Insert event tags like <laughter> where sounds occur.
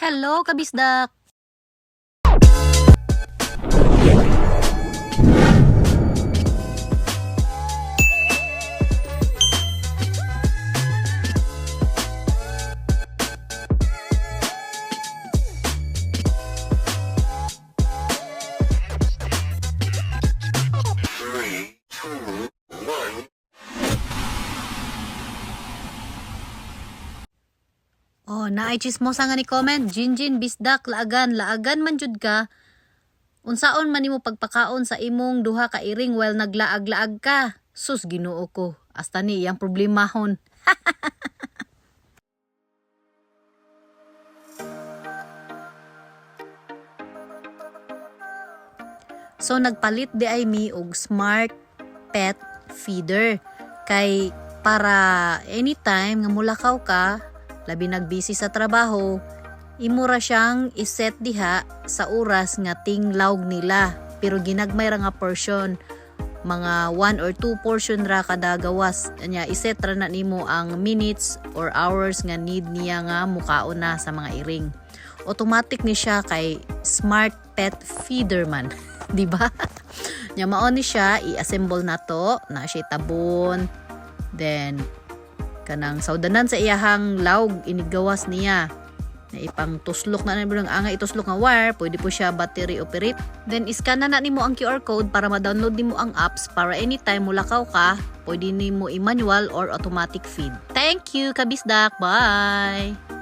Hello, kabisdak! Oh, naay chismosa nga ni comment. Jinjin, bisdak, laagan, laagan man jud ka. Unsaon man nimo pagpakaon sa imong duha ka iring while naglaag-laag ka. Sus, ginoo ko. Hasta ni iyang problemahon. <laughs> So nagpalit di ay mi og smart pet feeder kay para anytime nga mulakaw ka labi nagbisi sa trabaho imura siyang iset diha sa oras nga tinglawg nila. Pero ginagmay ra nga portion mga 1 or 2 portion ra kada gawas. Nya iset ra na nimo ang minutes or hours nga need niya nga mukaon na sa mga iring. Automatic ni siya kay smart pet feeder man <laughs> di ba? Nya mao ni siya i-assemble na to na siya tabon then kanang saudanan sa iyahang lawg inigawas niya. Na ipang tuslok na nimo ang ituslok nga wire pwede po siya battery operate. Then iskan na na nimo ang QR code para ma-download nimo ang apps para anytime mulakaw ka pwede nimo i-manual or automatic feed. Thank you kabisdak. Bye